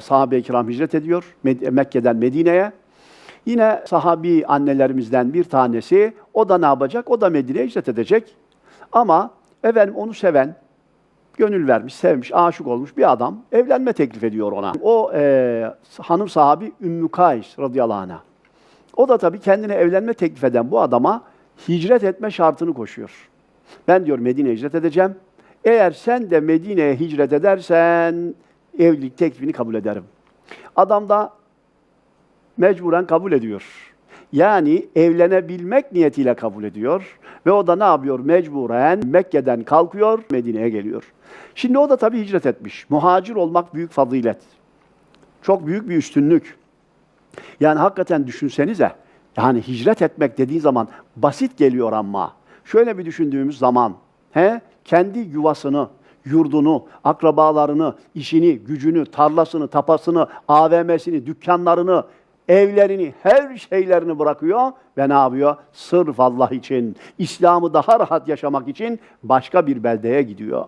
Sahabe-i kiram hicret ediyor Med- Mekke'den Medine'ye. Yine sahabi annelerimizden bir tanesi, o da ne yapacak? O da Medine'ye hicret edecek. Ama efendim onu seven, gönül vermiş, sevmiş, aşık olmuş bir adam evlenme teklif ediyor ona. O e, hanım sahabi Ümmü Kays radıyallahu anh'a. O da tabii kendine evlenme teklif eden bu adama hicret etme şartını koşuyor. Ben diyor Medine'ye hicret edeceğim. Eğer sen de Medine'ye hicret edersen evlilik teklifini kabul ederim. Adam da mecburen kabul ediyor. Yani evlenebilmek niyetiyle kabul ediyor. Ve o da ne yapıyor? Mecburen Mekke'den kalkıyor, Medine'ye geliyor. Şimdi o da tabii hicret etmiş. Muhacir olmak büyük fazilet. Çok büyük bir üstünlük. Yani hakikaten düşünsenize, yani hicret etmek dediği zaman basit geliyor ama şöyle bir düşündüğümüz zaman, he, kendi yuvasını, yurdunu, akrabalarını, işini, gücünü, tarlasını, tapasını, AVM'sini, dükkanlarını, evlerini, her şeylerini bırakıyor ve ne yapıyor? Sırf Allah için, İslam'ı daha rahat yaşamak için başka bir beldeye gidiyor.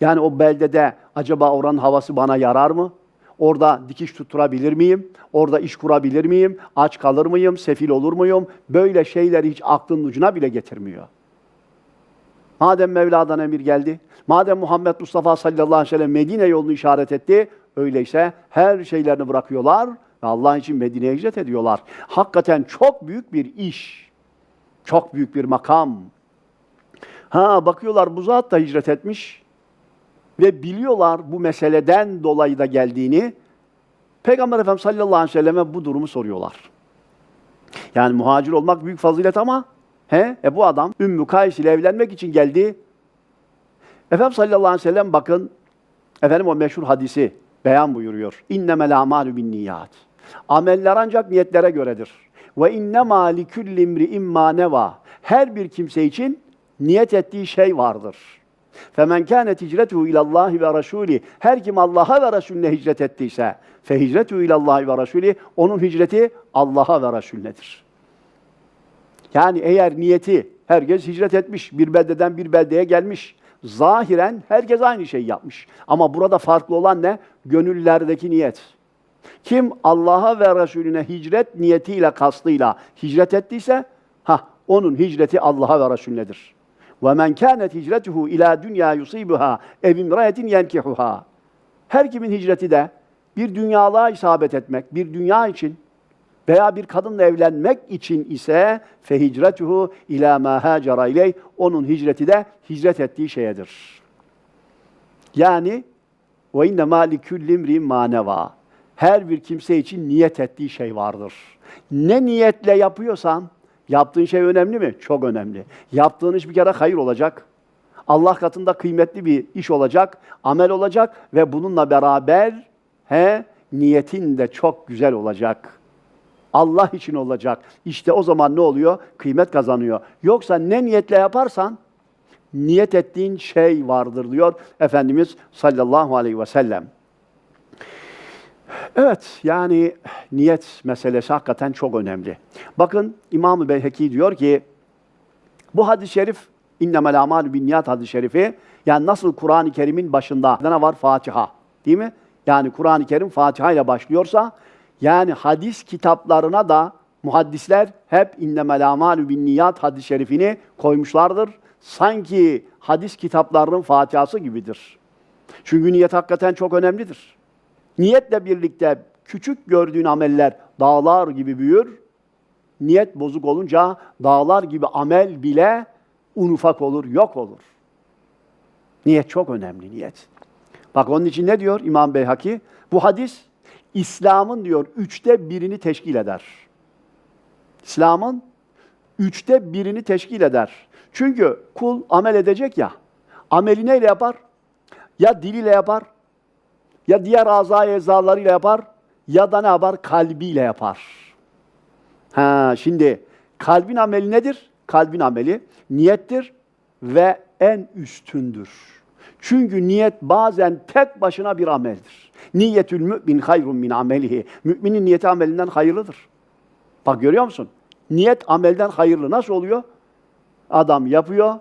Yani o beldede acaba oranın havası bana yarar mı? Orada dikiş tutturabilir miyim? Orada iş kurabilir miyim? Aç kalır mıyım? Sefil olur muyum? Böyle şeyleri hiç aklının ucuna bile getirmiyor. Madem Mevla'dan emir geldi, madem Muhammed Mustafa sallallahu aleyhi ve sellem Medine yolunu işaret etti, öyleyse her şeylerini bırakıyorlar ve Allah için Medine'ye hicret ediyorlar. Hakikaten çok büyük bir iş, çok büyük bir makam. Ha bakıyorlar bu zat da hicret etmiş ve biliyorlar bu meseleden dolayı da geldiğini. Peygamber Efendimiz sallallahu aleyhi ve selleme bu durumu soruyorlar. Yani muhacir olmak büyük fazilet ama he, e bu adam Ümmü Kays ile evlenmek için geldi. Efendimiz sallallahu aleyhi ve sellem bakın efendim o meşhur hadisi beyan buyuruyor. İnnemel amalü bin niyat. Ameller ancak niyetlere göredir. Ve innema likulli imri'in ma neva. Her bir kimse için niyet ettiği şey vardır. Femen kânet hicretuhu ilallahi ve rasûli. Her kim Allah'a ve Resulüne hicret ettiyse, fe hicretuhu ilallahi ve rasûli. Onun hicreti Allah'a ve Resulünedir. Yani eğer niyeti herkes hicret etmiş, bir beldeden bir beldeye gelmiş. Zahiren herkes aynı şeyi yapmış. Ama burada farklı olan ne? Gönüllerdeki niyet. Kim Allah'a ve Resulüne hicret niyetiyle, kastıyla hicret ettiyse, ha onun hicreti Allah'a ve Resulünedir. وَمَنْ كَانَتْ هِجْرَتُهُ اِلَى دُنْيَا يُصِيبُهَا اَوْ اِمْرَأَةٍ يَنْكِحُهَا Her kimin hicreti de bir dünyalığa isabet etmek, bir dünya için veya bir kadınla evlenmek için ise fehicretuhu ila ma hacera iley onun hicreti de hicret ettiği şeyedir. Yani ve inne ma li kulli imrin ma neva. Her bir kimse için niyet ettiği şey vardır. Ne niyetle yapıyorsan yaptığın şey önemli mi? Çok önemli. Yaptığın iş bir kere hayır olacak. Allah katında kıymetli bir iş olacak, amel olacak ve bununla beraber he niyetin de çok güzel olacak. Allah için olacak. İşte o zaman ne oluyor? Kıymet kazanıyor. Yoksa ne niyetle yaparsan niyet ettiğin şey vardır diyor Efendimiz sallallahu aleyhi ve sellem. Evet, yani niyet meselesi hakikaten çok önemli. Bakın İmam-ı Beyheki diyor ki, bu hadis-i şerif, innemel amalü bin niyat hadis-i şerifi, yani nasıl Kur'an-ı Kerim'in başında ne var? Fatiha, değil mi? Yani Kur'an-ı Kerim Fatiha ile başlıyorsa, yani hadis kitaplarına da muhaddisler hep innemel amalü bin niyat hadis-i şerifini koymuşlardır. Sanki hadis kitaplarının Fatihası gibidir. Çünkü niyet hakikaten çok önemlidir. Niyetle birlikte küçük gördüğün ameller dağlar gibi büyür. Niyet bozuk olunca dağlar gibi amel bile un ufak olur, yok olur. Niyet çok önemli, niyet. Bak onun için ne diyor İmam Beyhaki? Bu hadis İslam'ın diyor üçte birini teşkil eder. İslam'ın üçte birini teşkil eder. Çünkü kul amel edecek ya, ameli neyle yapar? Ya diliyle yapar, ya diğer azai ezalarıyla yapar, ya da ne yapar? Kalbiyle yapar. Ha, şimdi kalbin ameli nedir? Kalbin ameli niyettir ve en üstündür. Çünkü niyet bazen tek başına bir ameldir. Niyetül mümin hayrun min amelihi. Müminin niyeti amelinden hayırlıdır. Bak görüyor musun? Niyet amelden hayırlı. Nasıl oluyor? Adam yapıyor,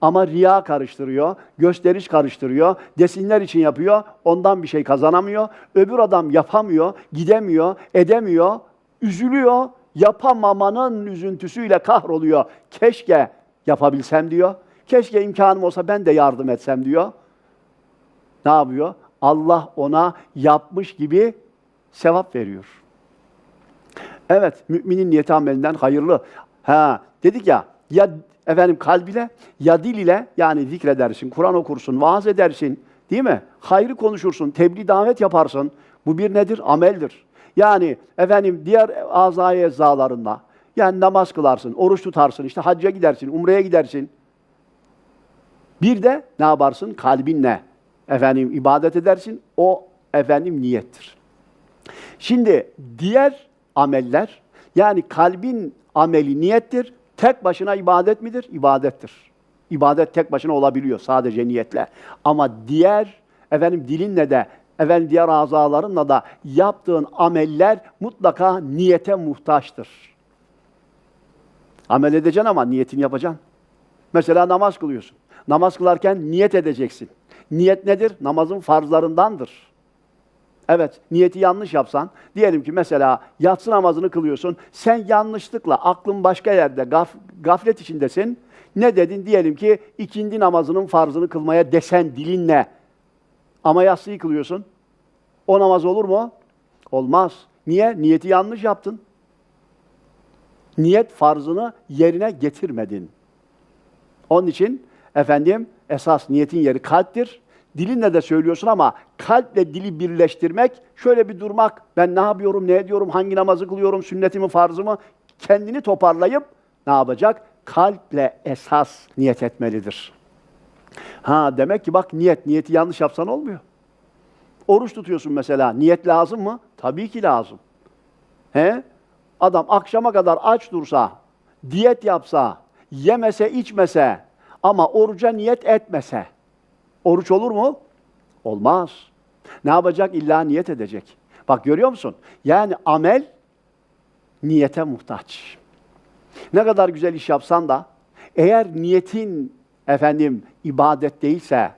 Ama riya karıştırıyor, gösteriş karıştırıyor, desinler için yapıyor, ondan bir şey kazanamıyor. Öbür adam yapamıyor, gidemiyor, edemiyor, üzülüyor, yapamamanın üzüntüsüyle kahroluyor. Keşke yapabilsem diyor. Keşke imkanım olsa ben de yardım etsem diyor. Ne yapıyor? Allah ona yapmış gibi sevap veriyor. Evet, müminin niyeti amelinden hayırlı. Ha, dedik ya, ya efendim kalb ile ya dil ile yani zikredersin, Kur'an okursun, vaaz edersin, değil mi? Hayrı konuşursun, tebliğ davet yaparsın. Bu bir nedir? Ameldir. Yani efendim diğer azai eczalarında yani namaz kılarsın, oruç tutarsın, işte hacca gidersin, umreye gidersin. Bir de ne yaparsın? Kalbinle efendim ibadet edersin. O efendim niyettir. Şimdi diğer ameller yani kalbin ameli niyettir. Tek başına ibadet midir? İbadettir. İbadet tek başına olabiliyor sadece niyetle. Ama diğer efendim dilinle de efendim diğer azalarınla da yaptığın ameller mutlaka niyete muhtaçtır. Amel edeceksin ama niyetini yapacaksın. Mesela namaz kılıyorsun. Namaz kılarken niyet edeceksin. Niyet nedir? Namazın farzlarındandır. Evet, niyeti yanlış yapsan, diyelim ki mesela yatsı namazını kılıyorsun, sen yanlışlıkla aklın başka yerde, gaf, gaflet içindesin. Ne dedin? Diyelim ki ikindi namazının farzını kılmaya desen dilinle. Ama yatsıyı kılıyorsun. O namaz olur mu? Olmaz. Niye? Niyeti yanlış yaptın. Niyet farzını yerine getirmedin. Onun için efendim esas niyetin yeri kalptir. Dilinle de söylüyorsun ama kalple dili birleştirmek, şöyle bir durmak, ben ne yapıyorum, ne ediyorum, hangi namazı kılıyorum, sünnetimi, farzımı, kendini toparlayıp ne yapacak? Kalple esas niyet etmelidir. Ha demek ki bak niyet, niyeti yanlış yapsan olmuyor. Oruç tutuyorsun mesela, niyet lazım mı? Tabii ki lazım. He? Adam akşama kadar aç dursa, diyet yapsa, yemese, içmese ama oruca niyet etmese, oruç olur mu? Olmaz. Ne yapacak? İlla niyet edecek. Bak görüyor musun? Yani amel niyete muhtaç. Ne kadar güzel iş yapsan da eğer niyetin efendim ibadet değilse,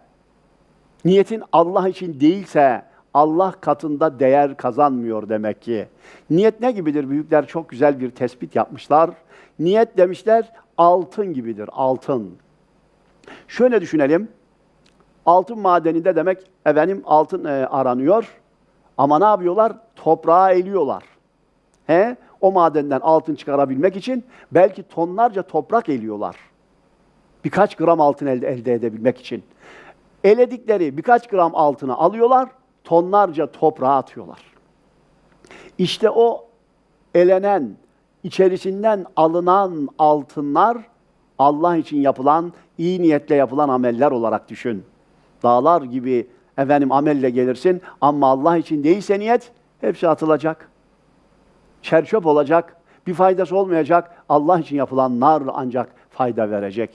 niyetin Allah için değilse Allah katında değer kazanmıyor demek ki. Niyet ne gibidir? Büyükler çok güzel bir tespit yapmışlar. Niyet demişler altın gibidir, altın. Şöyle düşünelim. Altın madeninde demek efendim altın e, aranıyor. Ama ne yapıyorlar? Toprağa eliyorlar. He? O madenden altın çıkarabilmek için belki tonlarca toprak eliyorlar. Birkaç gram altın elde, elde edebilmek için. Eledikleri birkaç gram altını alıyorlar, tonlarca toprağa atıyorlar. İşte o elenen, içerisinden alınan altınlar Allah için yapılan, iyi niyetle yapılan ameller olarak düşün. Dağlar gibi efendim amelle gelirsin ama Allah için değilse niyet hepsi atılacak. Çerçöp olacak, bir faydası olmayacak. Allah için yapılanlar ancak fayda verecek.